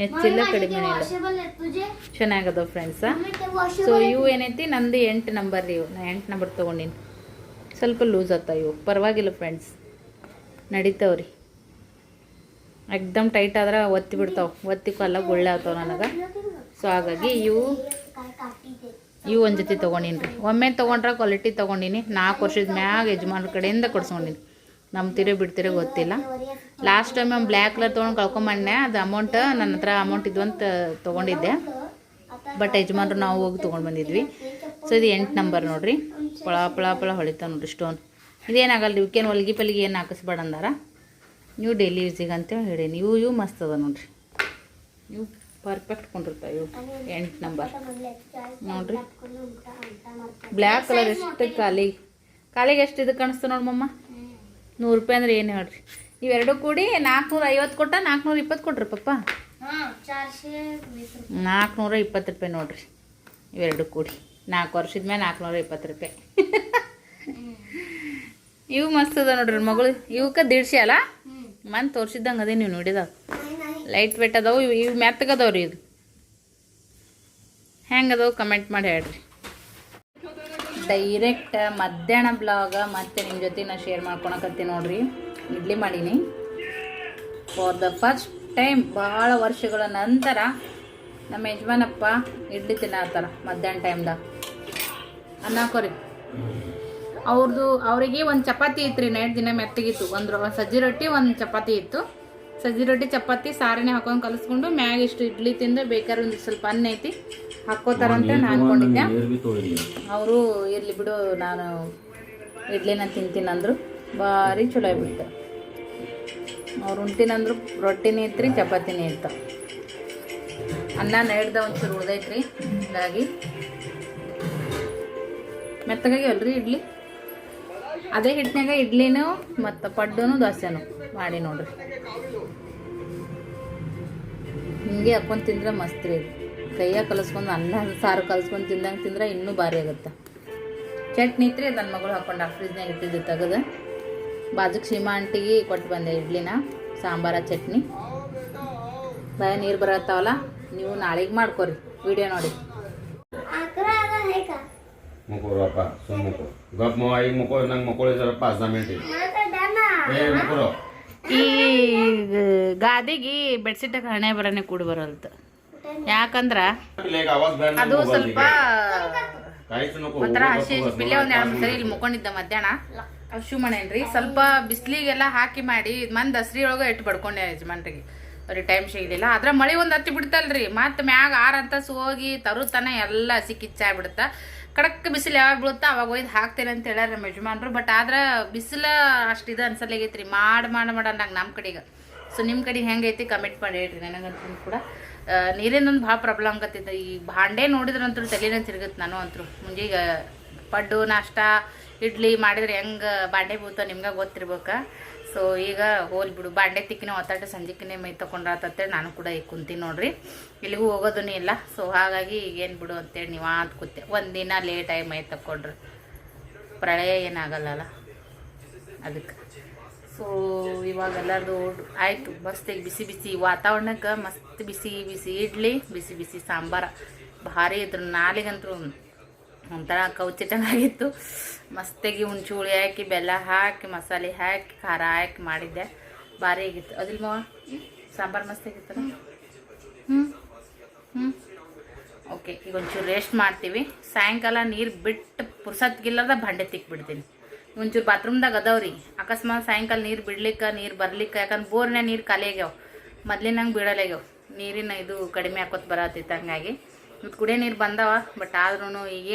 ಹೆಚ್ಚಿಲ್ಲ ಕಡಿಮೆ ಇಲ್ಲ ಚೆನ್ನಾಗದ ಫ್ರೆಂಡ್ಸ ಸೊ ಇವು ಏನೈತಿ? ನಂದು ಎಂಟು ನಂಬರ್ ರೀ ಇವು. ನಾ ಎಂಟು ನಂಬರ್ ತೊಗೊಂಡಿನಿ. ಸ್ವಲ್ಪ ಲೂಸ್ ಆತ ಇವು. ಪರವಾಗಿಲ್ಲ ಫ್ರೆಂಡ್ಸ್ ನಡೀತಾವ್ರಿ. ಎಕ್ದಮ್ ಟೈಟ್ ಆದ್ರೆ ಒತ್ತಿ ಬಿಡ್ತಾವ. ಒತ್ತಿ ಗುಳ್ಳೆ ಆಗ್ತಾವೆ ನನಗೆ. ಸೊ ಹಾಗಾಗಿ ಇವು ಇವು ಒಂದು ಜೊತೆ ತೊಗೊಂಡೀನಿ ರೀ ಒಮ್ಮೆ ತೊಗೊಂಡ್ರೆ ಕ್ವಾಲಿಟಿ ತೊಗೊಂಡೀನಿ. ನಾಲ್ಕು ವರ್ಷದ ಮ್ಯಾಗ ಯಜಮಾನ್ರ ಕಡೆಯಿಂದ ಕೊಡ್ಸ್ಕೊಂಡಿನಿ. ನಂಬ್ತಿರೋ ಬಿಡ್ತಿರೋ ಗೊತ್ತಿಲ್ಲ. ಲಾಸ್ಟ್ ಟೈಮ್ ಒಂದು ಬ್ಲ್ಯಾಕ್ ಕಲರ್ ತೊಗೊಂಡು ಬಂದೆ ಅದು ಅಮೌಂಟ್ ನನ್ನ ಹತ್ರ ಅಮೌಂಟ್ ಇದ್ವು ಅಂತ ತೊಗೊಂಡಿದ್ದೆ. ಬಟ್ ಯಜಮಾನ್ರು ನಾವು ಹೋಗಿ ತೊಗೊಂಡು ಬಂದಿದ್ವಿ. ಸೊ ಇದು ಎಂಟು ನಂಬರ್ ನೋಡಿರಿ. ಪಳ ಪಳ ಪಳ ಹೊಳಿತ ನೋಡಿರಿ ಸ್ಟೋನ್ ಇದೇನಾಗಲ್ಲ ಇವಕ್ಕೇನು ಹೊಲಿಗೆ ಪಲ್ಗಿ ಏನು ಹಾಕಿಸ್ಬೇಡ ಅಂದಾರ? ನೀವು ಡೈಲಿ ಯೂಸಿಗೆ ಅಂತೇಳಿ ಹೇಳೀನಿ. ಇವು ಇವು ಮಸ್ತ್ ಅದ ನೋಡ್ರಿ. ಇವು ಪರ್ಫೆಕ್ಟ್ ಕೊಂಡಿರ್ತಾವೆ ಇವು. ಎಂಟು ನಂಬರ್ ನೋಡ್ರಿ. ಬ್ಲ್ಯಾಕ್ ಕಲರ್ ಎಷ್ಟು ಕಾಲಿಗೆ ಕಾಲಿಗೆ ಎಷ್ಟು ಇದು ಕಾಣಿಸ್ತು ನೋಡಮ್ಮ ನೂರು ರೂಪಾಯಿ ಅಂದ್ರೆ ಏನು ಹೇಳ್ರಿ? ಇವೆರಡು ಕೂಡಿ ನಾಲ್ಕುನೂರ ಐವತ್ತು ಕೊಟ್ಟ ನಾಲ್ಕುನೂರ ಇಪ್ಪತ್ತು ಕೊಟ್ರಿ ಪಪ್ಪ. ನಾಲ್ಕುನೂರ ಇಪ್ಪತ್ತು ರೂಪಾಯಿ. ನೋಡ್ರಿ. ಇವೆರಡು ಕೂಡಿ. ನಾಲ್ಕು ವರ್ಷದ ಮೇಲೆ ನಾಲ್ಕುನೂರ ಇಪ್ಪತ್ತು ರೂಪಾಯಿ. ಇವು ಮಸ್ತ್ ಅದ ನೋಡ್ರಿ ಮಗಳು. ಇವಕ್ಕೆ ದಿಡ್ಸಿ ಅಲ್ಲ? ಮನ್ ತೋರಿಸಿದ್ದಂಗೆ ಅದೇ ನೀವು ನೋಡಿದಾಗ ಲೈಟ್ ವೆಟ್ ಅದಾವು, ಇವು ಇವು ಮೆತ್ತಗದವ್ರಿ ಇದು. ಹೆಂಗೆ ಅದಾವು ಕಮೆಂಟ್ ಮಾಡಿ ಹೇಳ್ರಿ. ಡೈರೆಕ್ಟ್ ಮಧ್ಯಾಹ್ನ ಬ್ಲಾಗ ಮತ್ತೆ ನಿಮ್ಮ ಜೊತೆ ನಾ ಶೇರ್ ಮಾಡ್ಕೊಳಕತ್ತೀನಿ ನೋಡ್ರಿ. ಇಡ್ಲಿ ಮಾಡೀನಿ. ಫಾರ್ ದ ಫಸ್ಟ್ ಟೈಮ್ ಬಹಳ ವರ್ಷಗಳ ನಂತರ ನಮ್ಮ ಯಜಮಾನಪ್ಪ ಇಡ್ಲಿ ತಿನ್ನತ್ತಾರ ಮಧ್ಯಾಹ್ನ ಟೈಮ್ದಾಗ ಅನ್ನಕೋರಿ ಅವ್ರದ್ದು ಅವರಿಗೆ ಒಂದು ಚಪಾತಿ ಇತ್ತು ರೀ ನೈಟ್ ದಿನ ಮೆತ್ತಗಿತ್ತು. ಒಂದು ರೊ- ಸಜ್ಜಿ ರೊಟ್ಟಿ, ಒಂದು ಚಪಾತಿ ಇತ್ತು. ಸಜ್ಜಿ ರೊಟ್ಟಿ ಚಪಾತಿ ಸಾರಿನೇ ಹಾಕೊಂಡು ಕಲಿಸ್ಕೊಂಡು ಮ್ಯಾಗ ಇಷ್ಟು ಇಡ್ಲಿ ತಿಂದು ಬೇಕಾದ್ರೆ ಒಂದು ಸ್ವಲ್ಪ ಅನ್ನ ಐತಿ. ಹಾಕೋತಾರಂತ ನಾನು ಅನ್ಕೊಂಡಿದ್ದೆ. ಅವರು ಇರ್ಲಿ ಬಿಡು ನಾನು ಇಡ್ಲಿನ ತಿಂತೀನಿ ಅಂದರು. ಭಾರಿ ಚಲೋ ಆಗ್ಬಿಟ್ಟು ಅವ್ರು ಉಂಟಿನಂದ್ರು ರೊಟ್ಟಿನೇ ಇತ್ತು ಚಪಾತಿನೇ ಇತ್ತು ಅನ್ನ ನೈಡ್ದ ಒಂಚೂರು ಉಳ್ದೈತ್ರಿ ಹಾಗಾಗಿ. ಮೆತ್ತಗಾಗಿವಲ್ರಿ ಇಡ್ಲಿ? ಅದೇ ಹಿಟ್ಟಿನಾಗ ಇಡ್ಲಿನೂ ಮತ್ತು ಪಡ್ಡುನು ದೋಸೆನೂ ಮಾಡಿ ನೋಡ್ರಿ. ಹಂಗೆ ಹಾಕೊಂಡು ತಿಂದ್ರೆ ಮಸ್ತ್ ರೀ. ಅದು ಕೈಯಾಗ ಅನ್ನ ಸಾರು ಕಲಸ್ಕೊಂಡು ತಿಂದಂಗೆ ತಿಂದ್ರೆ ಇನ್ನೂ ಭಾರಿ ಆಗುತ್ತೆ. ಚಟ್ನಿ ಐತ್ರಿ ನನ್ನ ಮಗಳು ಹಾಕೊಂಡು ಆ ಫ್ರಿಜ್ನಾಗ ಇಟ್ಟಿದ್ದು ತೆಗೆದು. ಬಾಜುಕ್ ಸೀಮಾ ಅಂಟಿಗೆ ಕೊಟ್ಟು ಬಂದೆ ಇಡ್ಲಿನ ಸಾಂಬಾರ ಚಟ್ನಿ. ಬಾಯ ನೀರು ಬರತ್ತಾವಲ್ಲ ನೀವು ನಾಳೆಗೆ ಮಾಡ್ಕೊರಿ ವಿಡಿಯೋ ನೋಡಿ. ಮುಕೋರಪ್ಪ ಸುಮ್ಮ ಮುಕೋ. ಗಪ್ ಐ ಮುಕೋ ನಂಗೆ ಮುಕೋಳಿದಾರಪ್ಪ ಹದಿನಾ ಮಿನಿಟ್ ಏ ಮುಕೋರು. ಈ ಗಾದಿಗೆ ಬೆಡ್ಸಿಟ್ಟ ಹಣೆ ಬರನೆ ಕೂಡ ಬರಲ್ತ. ಯಾಕಂದ್ರ ಅದು ಸ್ವಲ್ಪ ಒಂಥರ ಹಸಿ ಬಿಲ್ಲೆ ಒಂದ್ ಎರಡು ಮೂರು ಸರಿ ಇಲ್ಲಿ ಮುಕೊಂಡಿದ್ದ ಮಧ್ಯಾಹ್ನ. ಹಸು ಮನೇನ್ರಿ ಸ್ವಲ್ಪ ಬಿಸ್ಲಿಗೆಲ್ಲ ಹಾಕಿ ಮಾಡಿ ಮಂದ್ ದಸರಿ ಒಳಗೆ ಇಟ್ಟು ಬಡ್ಕೊಂಡೆ ಯಜಮಾನ್ರಿಗೆ. ಅವ್ರಿಗೆ ಟೈಮ್ ಸಿಗಲಿಲ್ಲ. ಆದ್ರೆ ಮಳೆ ಒಂದು ಹತ್ತಿ ಬಿಡ್ತಲ್ರಿ. ಮತ್ತೆ ಮ್ಯಾಗ ಆರಂತ ಹೋಗಿ ತರುತ್ತಾನೆ ಎಲ್ಲ ಸಿಕ್ಕಿಚ್ಚಾಗ್ಬಿಡುತ್ತ ಕಡಕ್ ಬಿಸಿಲು ಯಾವಾಗ ಬೀಳುತ್ತಾ ಅವಾಗ ಒಯ್ದು ಹಾಕ್ತೇನೆ ಅಂತ ಹೇಳ್ಯಾರ ನಮ್ಮ ಯಜಮಾನ್ರು. ಬಟ್ ಆದ್ರೆ ಬಿಸಿಲ ಅಷ್ಟು ಇದು ಅನ್ಸಲ್ಲಾಗೈತ್ರಿ ಮಾಡಿ, ಮಾಡ ಮಾಡ ನಂಗೆ ನಮ್ಮ ಕಡೆಗೆ. ಸೊ ನಿಮ್ಮ ಕಡೆ ಹೆಂಗೈತಿ ಕಮೆಂಟ್ ಮಾಡಿ ಹೇಳ್ರಿ. ನನಗಂತೂ ಕೂಡ ನೀರಿನೊಂದು ಭಾಳ ಪ್ರಾಬ್ಲಮ್ ಆಗತ್ತಿದ್ದ ಈ ಭಾಂಡೆ ನೋಡಿದ್ರಂತೂ ತಲೆನೇ ತಿರುಗುತ್ತೆ ನಾನು ಅಂತೂ ಮುಂಜೀಗ ಪಡ್ಡು, ನಾಷ್ಟ, ಇಡ್ಲಿ ಮಾಡಿದ್ರೆ ಹೆಂಗೆ ಬಾಂಡೆ ಬೀಳ್ತಾವ ನಿಮ್ಗೆ ಗೊತ್ತಿರ್ಬೇಕ. ಸೊ ಈಗ ಹೋಲ್ ಬಿಡು. ಬಾಂಡೆ ತಿಕ್ಕಿನ ಒತ್ತಾಟ ಸಂಜೆಕಿನ ಮೈ ತೊಗೊಂಡ್ರಾತಂತೇಳಿ ನಾನು ಕೂಡ ಈಗ ಕುಂತೀನಿ ನೋಡ್ರಿ. ಇಲ್ಲಿಗೂ ಹೋಗೋದೂ ಇಲ್ಲ. ಸೊ ಹಾಗಾಗಿ ಈಗೇನು ಬಿಡು ಅಂತೇಳಿ ನೀವು ಅಂತ ಕೂತೆ. ಒಂದಿನ ಲೇಟಾಗಿ ಮೈ ತಗೊಂಡ್ರಿ ಪ್ರಳಯ ಏನಾಗಲ್ಲಲ್ಲ. ಅದಕ್ಕೆ. ಸೊ ಇವಾಗ ಎಲ್ಲರದು ಆಯಿತು ಮಸ್ತಿಗೆ ಬಿಸಿ ಬಿಸಿ ವಾತಾವರಣಕ್ಕೆ ಮಸ್ತ್ ಬಿಸಿ ಬಿಸಿ ಇಡ್ಲಿ, ಬಿಸಿ ಬಿಸಿ ಸಾಂಬಾರ. ಭಾರಿ ಇದ್ರು. ನಾಲಿಗಂತೂ ಒಂಥರ ಕೌಚಿಟನಾಗಿತ್ತು ಮಸ್ತಾಗಿ ಹುಣ್ಚುಳಿ ಹಾಕಿ ಬೆಲ್ಲ ಹಾಕಿ ಮಸಾಲೆ ಹಾಕಿ ಖಾರ ಹಾಕಿ ಮಾಡಿದ್ದೆ. ಭಾರಿ ಆಗಿತ್ತು. ಅದಿಲ್ಲ ಮಾವ ಸಾಂಬಾರು ಮಸ್ತಾಗಿತ್ತು ಹ್ಞೂ ಹ್ಞೂ ಓಕೆ ಈಗ ಒಂಚೂರು ರೇಸ್ಟ್ ಮಾಡ್ತೀವಿ. ಸಾಯಂಕಾಲ ನೀರು ಬಿಟ್ಟು ಪುರ್ಸತ್ಗಿಲ್ಲದ ಬಂಡೆ ತಿಕ್ಬಿಡ್ತೀನಿ. ಒಂಚೂರು ಬಾತ್ರೂಮ್ದಾಗ ಅದಾವ್ರಿ. ಅಕಸ್ಮಾತ್ ಸಾಯಂಕಾಲ ನೀರು ಬಿಡ್ಲಿಕ್ಕೆ ನೀರು ಬರ್ಲಿಕ್ಕೆ ಯಾಕಂದ್ರೆ ಬೋರ್ನ್ಯಾಗ ನೀರು ಖಾಲಿ ಆಗ್ಯಾವ ಮೊದ್ಲಿನಂಗೆ ಬೀಳಲಾಗ್ಯಾವ ನೀರಿನ ಇದು ಕಡಿಮೆ ಹಾಕೋತ್ ಬರತ್ತಿತ್ತು ಹಂಗಾಗಿ ಮತ್ತು ಕುಡಿಯೋ ನೀರು ಬಂದವ ಬಟ್ ಆದ್ರೂ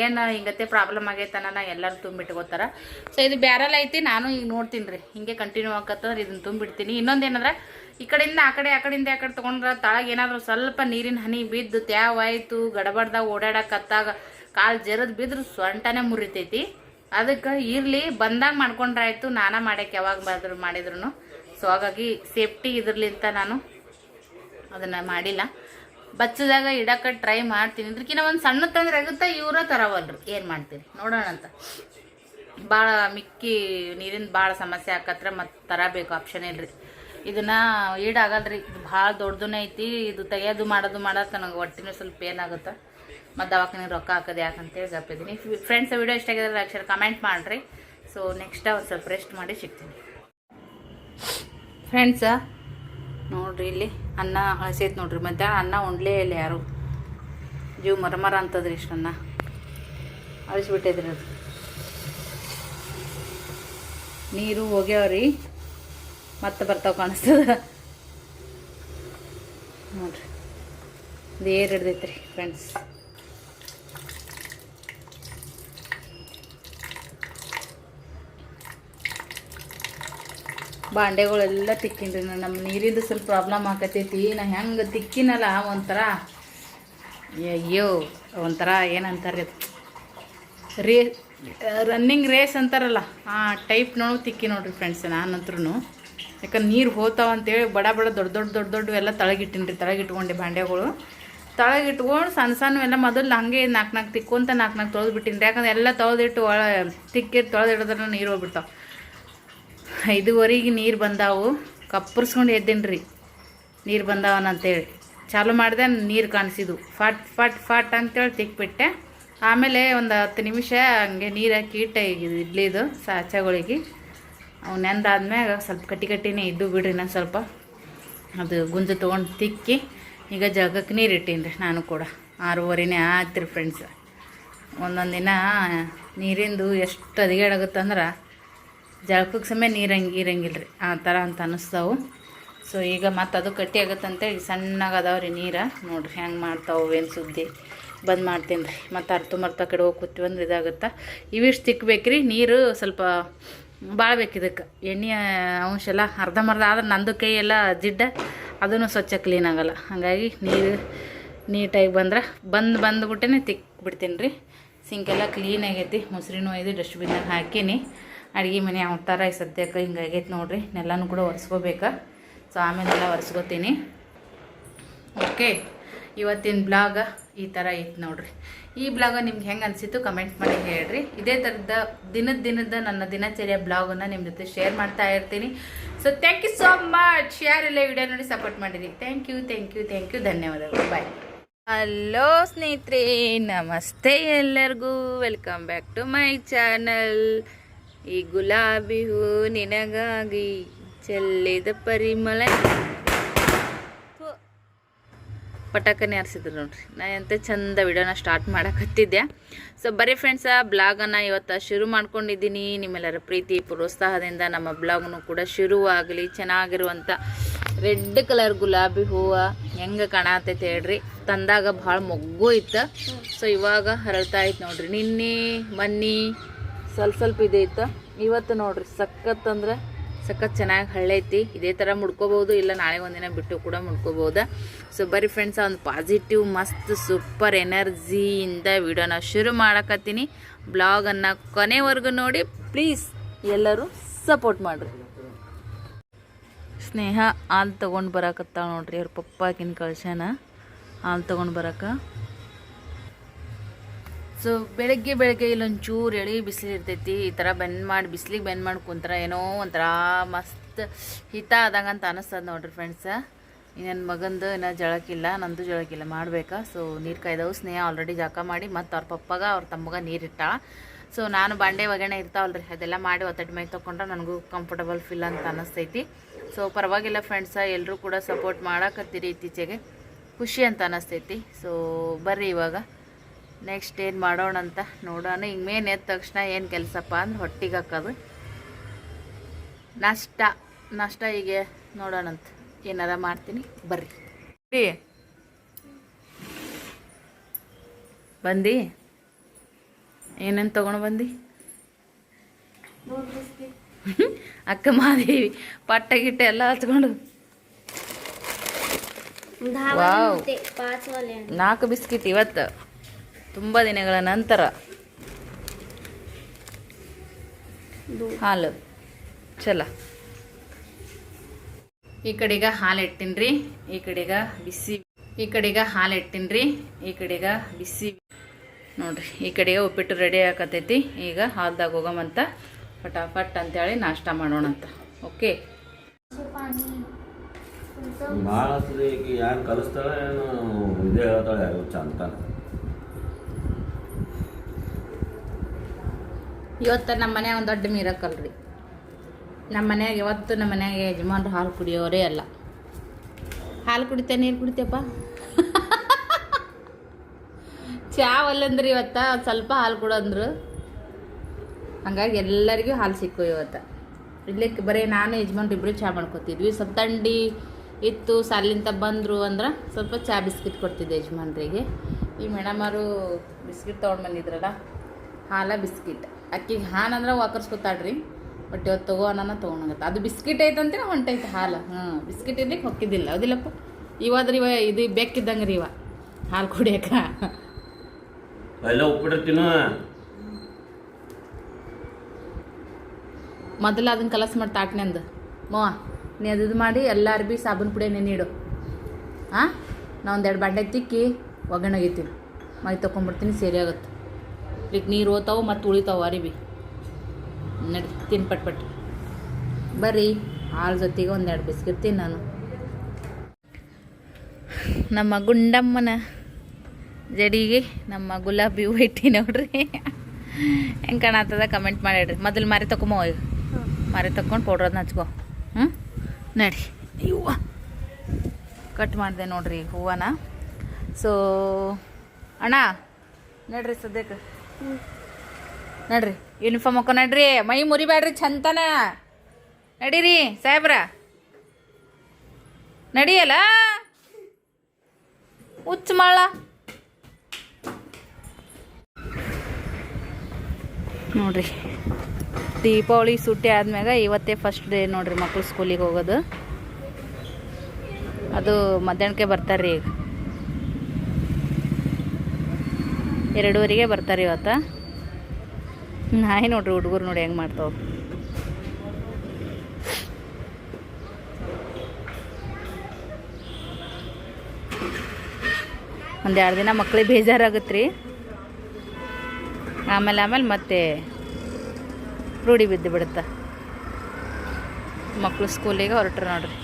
ಏನು ಹಿಂಗತ್ತೆ ಪ್ರಾಬ್ಲಮ್ ಆಗೈತನ ಎಲ್ಲರೂ ತುಂಬಿಟ್ಕೋತಾರ. ಸೊ ಇದು ಬ್ಯಾರಲ್ ಐತಿ, ನಾನು ಈಗ ನೋಡ್ತೀನಿ ರೀ ಹಿಂಗೆ ಕಂಟಿನ್ಯೂ ಆಗತ್ತಂದ್ರೆ ಇದನ್ನು ತುಂಬಿಡ್ತೀನಿ. ಇನ್ನೊಂದು ಏನಂದ್ರೆ, ಈ ಕಡೆಯಿಂದ ಆ ಕಡೆ, ಆ ಕಡೆಯಿಂದ ಆ ಕಡೆ ತೊಗೊಂಡ್ರೆ ತಳಗೆ ಏನಾದರೂ ಸ್ವಲ್ಪ ನೀರಿನ ಹನಿ ಬಿದ್ದು ತ್ಯಾವಾಯಿತು ಗಡಬಡ್ದಾಗ ಓಡಾಡಕತ್ತಾಗ, ಕಾಲು ಜರದ್ ಬಿದ್ರೆ ಸೊಂಟನೇ ಮುರಿತೈತಿ. ಅದಕ್ಕೆ ಇರಲಿ, ಬಂದಾಗ ಮಾಡ್ಕೊಂಡ್ರಾಯ್ತು, ನಾನ ಮಾಡಕ್ಕೆ ಯಾವಾಗ ಬಂದ್ರು ಮಾಡಿದ್ರು ಸೊ ಹಾಗಾಗಿ ಸೇಫ್ಟಿ ಇದ್ರಲಿಂತ ನಾನು ಅದನ್ನು ಮಾಡಿಲ್ಲ. ಬಚ್ಚದಾಗ ಇಡಕ್ಕೆ ಟ್ರೈ ಮಾಡ್ತೀನಿ. ಇದ್ರಕಿನ್ನ ಒಂದು ಸಣ್ಣ ತಂದ್ರೆ ಆಗುತ್ತೆ, ಇವರ ತರವಲ್ರು ಏನು ಮಾಡ್ತೀರಿ? ನೋಡೋಣ ಅಂತ. ಭಾಳ ಮಿಕ್ಕಿ ನೀರಿನ ಭಾಳ ಸಮಸ್ಯೆ ಆಕತ್ರ, ಮತ್ತು ತರಬೇಕು ಆಪ್ಷನ್ ಇಲ್ರಿ. ಇದನ್ನ ಈಡಾಗಲ್ರಿ ಇದು ಭಾಳ ದೊಡ್ಡದೂ ಐತಿ. ಇದು ತೆಗೆಯೋದು ಮಾಡೋದು ಮಾಡೋದು ನನಗೆ ಹೊಟ್ಟಿನೂ ಸ್ವಲ್ಪ ಏನಾಗುತ್ತೆ ಮತ್ತು ದವಾಖಾನೆ ರೊಕ್ಕ ಹಾಕೋದು ಯಾಕಂತೇಳಿ ಗಪ್ಪಿದ್ದೀನಿ ಫ್ರೆಂಡ್ಸ್ ವಿಡಿಯೋ ಇಷ್ಟ ಆಗಿದ್ರೆ ಅಕ್ಷರ ಕಮೆಂಟ್ ಮಾಡಿರಿ. ಸೊ ನೆಕ್ಸ್ಟ್ ಒಂದು ಸ್ವಲ್ಪ ರೆಸ್ಟ್ ಮಾಡಿ ಸಿಗ್ತೀನಿ. ಫ್ರೆಂಡ್ಸ ನೋಡ್ರಿ ಇಲ್ಲಿ ಅನ್ನ ಹಸೈತೆ ನೋಡ್ರಿ. ಮಧ್ಯಾಹ್ನ ಅನ್ನ ಉಣ್ಲೇ ಇಲ್ಲ ಯಾರು. ಜೀವ ಮರಮರ ಮರ ಅಂತದ್ರಿ ಇಷ್ಟು ಅನ್ನ. ಅಳಿಸ್ಬಿಟ್ಟಿದ್ರಿ ಅದು. ನೀರು ಹೋಗ್ಯಾವ್ರಿ. ಮತ್ತೆ ಬರ್ತಾವ ಕಾಣಿಸ್ತದ. ನೋಡ್ರಿ. ಏರ್ ಹಿಡ್ದೈತ್ರಿ ಫ್ರೆಂಡ್ಸ್ ಬಾಂಡೆಗಳೆಲ್ಲ ತಿಕ್ಕಿನ್ರಿ ನಾನು ನಮ್ಮ ನೀರಿಂದು ಸ್ವಲ್ಪ ಪ್ರಾಬ್ಲಮ್ ಆಕತೈತಿ. ನಾ ಹೆಂಗೆ ತಿಕ್ಕಿನಲ್ಲ ಒಂಥರ ಅಯ್ಯೋ ಒಂಥರ ಏನಂತಾರೆ ರೇ ರನ್ನಿಂಗ್ ರೇಸ್ ಅಂತಾರಲ್ಲ, ಆ ಟೈಪ್ ನೋಡು ತಿಕ್ಕಿ ನೋಡ್ರಿ ಫ್ರೆಂಡ್ಸ್ ನಾನಂತ್ರೂ ಯಾಕಂದ್ರೆ ನೀರು ಹೋತಾವಂತೇಳಿ ಬಡ ಬಡ ದೊಡ್ಡ ದೊಡ್ಡ ದೊಡ್ಡ ದೊಡ್ಡ ಎಲ್ಲ ತಳಗಿಟ್ಟಿನಿ ರೀ ತಳಗಿಟ್ಕೊಂಡೆ ಬಾಂಡೆಗಳು. ತಳಗಿಟ್ಕೊಂಡು ಸಣ್ಣ ಸಣ್ಣ ಎಲ್ಲ ಮೊದಲು ಹಂಗೆ ನಾಲ್ಕು ನಾಲ್ಕು ತಿಕ್ಕೊಂತ ನಾಲ್ಕು ನಾಲ್ಕು ತೊಳೆದು ಬಿಟ್ಟಿನಿ ಯಾಕಂದ್ರೆ ಎಲ್ಲ ತೊಳೆದಿಟ್ಟು ಒಳ ತಿಕ್ಕಿಟ್ಟು ತೊಳೆದಿಡೋದ್ರೆ ನೀರು ಹೋಗ್ಬಿಡ್ತಾವೆ. ಐದುವರೆಗೆ ನೀರು ಬಂದಾವು. ಕಪ್ಪರ್ಸ್ಕೊಂಡು ಎದ್ದೇನೆ ರೀ ನೀರು ಬಂದಾವನ ಅಂತೇಳಿ ಚಾಲು ಮಾಡಿದೆ ನೀರು ಕಾಣಿಸಿದ್ವು. ಫಾಟ್ ಫಾಟ್ ಫಾಟ್ ಅಂತೇಳಿ ತಿಕ್ಬಿಟ್ಟೆ. ಆಮೇಲೆ ಒಂದು ಹತ್ತು ನಿಮಿಷ ಹಂಗೆ ನೀರು ಹಾಕಿ ಇಟ್ಟೆ ಇಡ್ಲಿದು ಸಾಚಗಳಿಗೆ ಅವು ನೆಂದಾದ್ಮ್ಯಾಗ ಸ್ವಲ್ಪ ಕಟ್ಟಿ ಕಟ್ಟಿನೇ ಇದ್ದು ಬಿಡ್ರಿ ನಾನು ಸ್ವಲ್ಪ. ಅದು ಗುಂಜು ತೊಗೊಂಡು ತಿಕ್ಕಿ ಈಗ ಜಗಕ್ಕೆ ನೀರು ಇಟ್ಟೀನಿ ರೀ ನಾನು ಕೂಡ. ಆರೂವರೆನೇ ಆಯ್ತು ರೀ ಫ್ರೆಂಡ್ಸ್ ಒಂದೊಂದು ದಿನ ನೀರಿಂದು ಎಷ್ಟು ಅದಿಗೇಡಾಗುತ್ತಂದ್ರೆ ಜಳಕಕ್ಕೆ ನೀರು ಹಂಗೆ ಇರಂಗಿಲ್ಲ ರೀ ಆ ಥರ ಅಂತ ಅನ್ನಿಸ್ತಾವು ಸೊ ಈಗ ಮತ್ತು ಅದು ಕಟ್ಟಿ ಆಗುತ್ತಂತೇಳಿ ಸಣ್ಣಗೆ ಅದಾವ್ರಿ ನೀರು. ನೋಡ್ರಿ ಹೆಂಗೆ ಮಾಡ್ತಾವೆ ಏನು ಸುದ್ದಿ. ಬಂದ್ ಮಾಡ್ತೀನಿ ರೀ. ಮತ್ತು ಅರ್ಥ ಮರ್ತ ಕಡೆ ಹೋಗಿ ಕೂತೀವಿ ಅಂದ್ರೆ ಇದಾಗುತ್ತೆ. ಇವಿಷ್ಟು ತಿಕ್ಬೇಕ್ರಿ, ನೀರು ಸ್ವಲ್ಪ ಭಾಳ ಬೇಕು ಇದಕ್ಕೆ. ಎಣ್ಣೆ ಅಂಶ ಎಲ್ಲ ಅರ್ಧಂಬರ್ಧ ಆದ್ರೆ ನಂದು ಕೈ ಎಲ್ಲ ಜಿಡ್ಡ, ಅದನ್ನು ಸ್ವಚ್ಛ ಕ್ಲೀನ್ ಆಗಲ್ಲ. ಹಾಗಾಗಿ ನೀರು ನೀಟಾಗಿ ಬಂದ್ರೆ, ಬಂದು ಬಂದುಬಿಟ್ಟೇ ತಿಕ್ಬಿಡ್ತೀನಿ ರೀ. ಸಿಂಕೆಲ್ಲ ಕ್ಲೀನ್ ಆಗೈತಿ. ಮೊಸರಿನೂ ಒಯ್ದು ಡಸ್ಟ್ಬಿನ್ನಾಗ ಹಾಕೀನಿ. ಅಡುಗೆ ಮನೆ ಯಾವ ಥರ ಈ ಸದ್ಯಕ್ಕೆ ಹಿಂಗಾಗೈತೆ ನೋಡಿರಿ. ನೆಲ್ಲನೂ ಕೂಡ ಒರೆಸ್ಕೋಬೇಕು. ಸೊ ಆಮೇಲೆಲ್ಲ ಒರೆಸ್ಕೋತೀನಿ. ಓಕೆ ಇವತ್ತಿನ ಬ್ಲಾಗ ಈ ಥರ ಐತೆ ನೋಡಿರಿ. ಈ ಬ್ಲಾಗ ನಿಮ್ಗೆ ಹೆಂಗೆ ಅನಿಸಿತ್ತು ಕಮೆಂಟ್ ಮಾಡಿ ಹೇಳ್ರಿ. ಇದೇ ಥರದ ದಿನದ ದಿನದ ನನ್ನ ದಿನಚರ್ಯ ಬ್ಲಾಗನ್ನು ನಿಮ್ಮ ಜೊತೆ ಶೇರ್ ಮಾಡ್ತಾ ಇರ್ತೀನಿ. So thank you so much ಇಲ್ಲ ವಿಡಿಯೋ ನೋಡಿ ಸಪೋರ್ಟ್ ಮಾಡಿರಿ? Thank you thank you thank you ಧನ್ಯವಾದಗಳು. ಬಾಯ್ ಹಲೋ ಸ್ನೇಹಿತರೆ. ನಮಸ್ತೆ ಎಲ್ಲರಿಗೂ. Welcome back to my channel ಈ ಗುಲಾಬಿ ಹೂ ನಿನಗಾಗಿ ಚೆಲ್ಲಿದ ಪರಿಮಳ. ಪಟಾಕನೇ ಹಾರಿಸಿದ್ರು ನೋಡ್ರಿ. ನಾ ಎಂತ ಚಂದ ವಿಡಿಯೋನ ಸ್ಟಾರ್ಟ್ ಮಾಡಕತ್ತಿದ್ದೆ ಸೊ ಬರೀ ಫ್ರೆಂಡ್ಸ ಬ್ಲಾಗನ್ನು ಇವತ್ತು ಶುರು ಮಾಡ್ಕೊಂಡಿದ್ದೀನಿ. ನಿಮ್ಮೆಲ್ಲರ ಪ್ರೀತಿ, ಪ್ರೋತ್ಸಾಹದಿಂದ ನಮ್ಮ ಬ್ಲಾಗ್ನು ಕೂಡ ಶುರುವಾಗಲಿ. ಚೆನ್ನಾಗಿರುವಂಥ ರೆಡ್ ಕಲರ್ ಗುಲಾಬಿ ಹೂವು ಹೆಂಗೆ ಕಾಣತೈತೆ ಹೇಳ್ರಿ. ತಂದಾಗ ಭಾಳ ಮೊಗ್ಗು ಇತ್ತು. ಸೊ ಇವಾಗ ಹರಳ್ತಾ ಇತ್ತು ನೋಡ್ರಿ. ನಿನ್ನೆ, ಮನ್ನಿ ಸ್ವಲ್ಪ ಸ್ವಲ್ಪ ಇದೆ ಇತ್ತು. ಇವತ್ತು ನೋಡ್ರಿ, ಸಖತ್ ಅಂದ್ರೆ ಸಖತ್ ಚೆನ್ನಾಗಿ ಹಳ್ಳೈತಿ ಇದೇ ಥರ ಮುಡ್ಕೋಬೋದು, ಇಲ್ಲ ನಾಳೆ ಒಂದಿನ ಬಿಟ್ಟು ಕೂಡ ಮುಡ್ಕೋಬೋದು. ಸೊ ಬರೀ ಫ್ರೆಂಡ್ಸ್ ಒಂದು ಪಾಸಿಟಿವ್ ಮಸ್ತ್ ಸೂಪರ್ ಎನರ್ಜಿಯಿಂದ ವಿಡಿಯೋನ ಶುರು ಮಾಡಕತ್ತೀನಿ. ಬ್ಲಾಗನ್ನು ಕೊನೆವರೆಗೂ ನೋಡಿ ಪ್ಲೀಸ್ ಎಲ್ಲರೂ ಸಪೋರ್ಟ್ ಮಾಡಿರಿ. ಸ್ನೇಹ, ಹಾಲು ತೊಗೊಂಡು ಬರಾಕತ್ತಾಳ ನೋಡ್ರಿ, ಅವ್ರ ಪಪ್ಪಾಕಿನ ಕಳ್ಸ್ಯಾನ. ಹಾಲು ತೊಗೊಂಡು ಬರಕ. ಸೊ ಬೆಳಗ್ಗೆ ಬೆಳಗ್ಗೆ ಇಲ್ಲೊಂಚೂರು ಎಳಿ ಬಿಸಿಲು ಇರ್ತೈತಿ, ಈ ಥರ ಬೆಂಡ್ ಮಾಡಿ, ಬಿಸಿಲಿಗೆ ಬೆಂಡ್ ಮಾಡಿ ಕುಂತ್ರ ಏನೋ ಒಂಥರ ಮಸ್ತ್ ಹಿತ ಆದಂಗೆ ಅಂತ ಅನ್ನಿಸ್ತದೆ ನೋಡ್ರಿ ಫ್ರೆಂಡ್ಸ ನನ್ನ ಮಗಂದು ಇನ್ನೂ ಜಳಕಿಲ್ಲ, ನಂದು ಜಳಕಿಲ್ಲ, ಮಾಡಬೇಕಾ? ಸೊ ನೀರು ಕಾಯ್ದವು, ಸ್ನೇಹ ಆಲ್ರೆಡಿ ಜಳಕ ಮಾಡಿ, ಮತ್ತು ಅವ್ರ ಪಪ್ಪಗ, ಅವ್ರ ತಮ್ಮಗ ನೀರಿಟ್ಟ ಸೊ ನಾನು ಬಾಂಡೆ ಒಗ್ಗರಣೆ ಇರ್ತಾವಲ್ರಿ, ಅದೆಲ್ಲ ಮಾಡಿ ಒತ್ತಡಿ ಮೈ ತೊಗೊಂಡ್ರೆ ನನಗೂ ಕಂಫರ್ಟಬಲ್ ಫೀಲ್ ಅಂತ ಅನ್ನಿಸ್ತೈತಿ ಸೊ ಪರವಾಗಿಲ್ಲ ಫ್ರೆಂಡ್ಸ ಎಲ್ಲರೂ ಕೂಡ ಸಪೋರ್ಟ್ ಮಾಡಕತ್ತೀರಿ ಇತ್ತೀಚೆಗೆ. ಖುಷಿ ಅಂತ ಅನ್ನಿಸ್ತೈತಿ ಸೊ ಬರ್ರಿ ಇವಾಗ. ನೆಕ್ಸ್ಟ್ ಏನು ಮಾಡೋಣ ಅಂತ ನೋಡೋಣ. ಹಿಂಗೆ ಮೇನ್ ಎದ್ದ ತಕ್ಷಣ ಏನು ಕೆಲಸಪ್ಪ ಅಂದ್ರೆ ಹೊಟ್ಟಿಗೆ ಹಾಕೋದು. ನಾಷ್ಟ ನಾಷ್ಟ ಹೀಗೆ ನೋಡೋಣಂತ ಏನಾರ ಮಾಡ್ತೀನಿ. ಬರ್ರಿ. ಬಂದಿ? ಏನೇನು ತೊಗೊಂಡು ಬಂದಿ? ಅಕ್ಕ ಮಾದೇವಿ ಪಟ್ಟ ಗಿಟ್ಟ ಎಲ್ಲ ಹಚ್ಕೊಂಡು. ನಾಲ್ಕು ಬಿಸ್ಕಿಟ್ ಇವತ್ತು. ತುಂಬ ದಿನಗಳ ನಂತರ. ಹಾಲು. ಚಲ ಈ ಕಡೆಗ ಹಾಲು ಇಟ್ಟಿನ್ರಿ ಈ ಕಡೆಗ ಬಿಸಿ. ಈ ಕಡೆಗ ಹಾಲು ಇಟ್ಟಿನ್ರಿ ಈ ಕಡೆಗ ಬಿಸಿ. ನೋಡ್ರಿ ಈ ಕಡೆಗೆ ಉಪ್ಪಿಟ್ಟು ರೆಡಿ ಆಕತೈತಿ ಈಗ ಹಾಲ್ದಾಗ ಹೋಗಮಂತ ಫಟಾಫಟ್ ಅಂತೇಳಿ ನಾಷ್ಟ ಮಾಡೋಣಂತ. ಓಕೆ? ಭಾಳ ಯಾರು ಕಲಿಸ್ತಾಳೆ ಇದೇ ಹೇಳ್ತಾಳೆ ಯಾರು ಚಂದ ಇವತ್ತು ನಮ್ಮ ಮನ್ಯಾಗ ಒಂದು ದೊಡ್ಡ ಮಿರಕಲ್ ರೀ. ನಮ್ಮ ಮನ್ಯಾಗ ಇವತ್ತು ನಮ್ಮ ಮನ್ಯಾಗ ಯಜಮಾನ್ರು ಹಾಲು ಕುಡಿಯೋರೇ ಅಲ್ಲ. ಹಾಲು ಕುಡಿತೆ, ನೀರು ಕುಡಿತೇಪ್ಪ ಚಾ ಒಲ್ಲಂದ್ರಿ ಇವತ್ತು ಸ್ವಲ್ಪ ಹಾಲು ಕೊಡಂದ್ರು. ಹಂಗಾಗಿ ಎಲ್ಲರಿಗೂ ಹಾಲು ಸಿಕ್ಕು ಇವತ್ತು. ಇರ್ಲಿಕ್ಕೆ ಬರೀ ನಾನು, ಯಜಮಾನ್ರು ಇಬ್ಬರು ಚಾ ಮಾಡ್ಕೊತಿದ್ವಿ. ಸ್ವಲ್ಪ ತಂಡಿ ಇತ್ತು, ಸಾಲಿಂತ ಬಂದರು ಅಂದ್ರೆ ಸ್ವಲ್ಪ ಚಾ ಬಿಸ್ಕಿಟ್ ಕೊಡ್ತಿದ್ದೆ ಯಜಮಾನ್ರಿಗೆ. ಈ ಮೇಡಮರು ಬಿಸ್ಕಿಟ್ ತೊಗೊಂಡು ಬಂದಿದ್ರಲ್ಲ, ಹಾಲ, ಬಿಸ್ಕಿಟ್. ಅಕ್ಕಿಗೆ ಹಾನ್ ಅಂದ್ರೆ ವಾಕರ್ಸ್ಕೊತಾಳ್ರಿ. ಬಟ್ ಇವತ್ತು ತಗೋ ಅನ್ನ ತೊಗೊಂಡಂಗತ್ತೆ. ಅದು ಬಿಸ್ಕಿಟ್ ಐತಂತೆ ಹೊಂಟೈತೆ ಹಾಲು. ಹಾಂ ಬಿಸ್ಕಿಟ್ ಇರ್ಲಿಕ್ಕೆ ಹೊಕ್ಕಿದ್ದಿಲ್ಲ. ಅದಿಲ್ಲಪ್ಪ ಇವಾದ್ರಿ ಇವ ಇದು ಬೆಕ್ಕಿದ್ದಂಗೆ ರೀ ಇವ. ಹಾಲು ಕುಡಿಯಕ. ಎಲ್ಲ ಉಪ್ಪಿಟ್ಟಿರ್ತೀನೋ? ಮೊದಲು ಅದನ್ನ ಕಲಸ್ ಮಾಡಿ ತಾಟ್ನೆಂದು ಮೋ ನೀ ಅದು ಇದು ಮಾಡಿ ಎಲ್ಲ ಅರ್ಬಿ ಸಾಬೂನು ಪುಡಿ ನೆನಿಡು ಹಾಂ ನಾ ಒಂದೆರಡು ಬಾಂಡೆ ತಿಕ್ಕಿ ಒಗ್ಗರಣೆಗಿತ್ತೀನಿ ಮೈ ತೊಗೊಂಬಿಡ್ತೀನಿ ಸೇರಿ ಆಗುತ್ತೆ. ಈಗ ನೀರು ಓತಾವು ಮತ್ತು ಉಳಿತಾವು ಅರಿಬಿ ನಡಿ ತಿನ್ ಪಟ್ ಪಟ್. ಬರ್ರಿ, ಹಾಲು ಜೊತೆಗೆ ಒಂದೆರಡು ಬಿಸ್ಕಿಟ್ ತಿನ್ ನಾನು. ನಮ್ಮ ಗುಂಡಮ್ಮನ ಜಡಿಗೆ ನಮ್ಮ ಗುಲಾಬಿ ಹೂ ಇಟ್ಟಿ ನೋಡ್ರಿ. ಹೆಂಗೆ ಕಾಣತ್ತದ ಕಮೆಂಟ್ ಮಾಡಿಡ್ರಿ ಮೊದಲು ಮಾರಿ ತಕೊಂಬೋ ಈಗ. ಮಾರಿ ತಕೊಂಡು ಪೌಡ್ರ್ ಅದನ್ನ ಹಚ್ಕೋ. ಹ್ಞೂ ನಡಿ. ಹೂವ ಕಟ್ ಮಾಡಿದೆ ನೋಡ್ರಿ ಹೂವನ. ಸೊ ಅಣ್ಣ, ನಡ್ರಿ ಸದ್ಯಕ್ಕೆ ನಡ್ರಿ ಯೂನಿಫಾರ್ಮ್ ಹಾಕೋ ನಡ್ರಿ. ಮೈ ಮುರಿಬೇಡ್ರಿ ಚಂತನ. ನಡೀರಿ, ಸಾಹೇಬ್ರ. ನಡಿಯಲ್ಲ? ಹುಚ್ಚ ಮಾಳ ನೋಡ್ರಿ, ದೀಪಾವಳಿ ಸುಟ್ಟಿ ಆದ್ಮ್ಯಾಗ ಇವತ್ತೇ ಫಸ್ಟ್ ಡೇ ನೋಡ್ರಿ ಮಕ್ಳು ಸ್ಕೂಲಿಗೆ ಹೋಗೋದು. ಅದು ಮಧ್ಯಾಹ್ನಕ್ಕೆ ಬರ್ತಾರೆ ಈಗ. ಎರಡೂವರೆಗೆ ಬರ್ತಾರೆ ಇವತ್ತ. ನಾಯಿ ನೋಡ್ರಿ, ಹುಡುಗರು ನೋಡಿ ಹೆಂಗೆ ಮಾಡ್ತಾವ. ಒಂದು ಎರಡು ದಿನ ಮಕ್ಳಿಗೆ ಬೇಜಾರಾಗುತ್ತೆ ರೀ ಆಮೇಲೆ ಆಮೇಲೆ ಮತ್ತೆ ರೂಢಿ ಬಿದ್ದು ಬಿಡುತ್ತೆ. ಮಕ್ಕಳು ಸ್ಕೂಲಿಗೆ ಹೊರಟ್ರು ನೋಡ್ರಿ.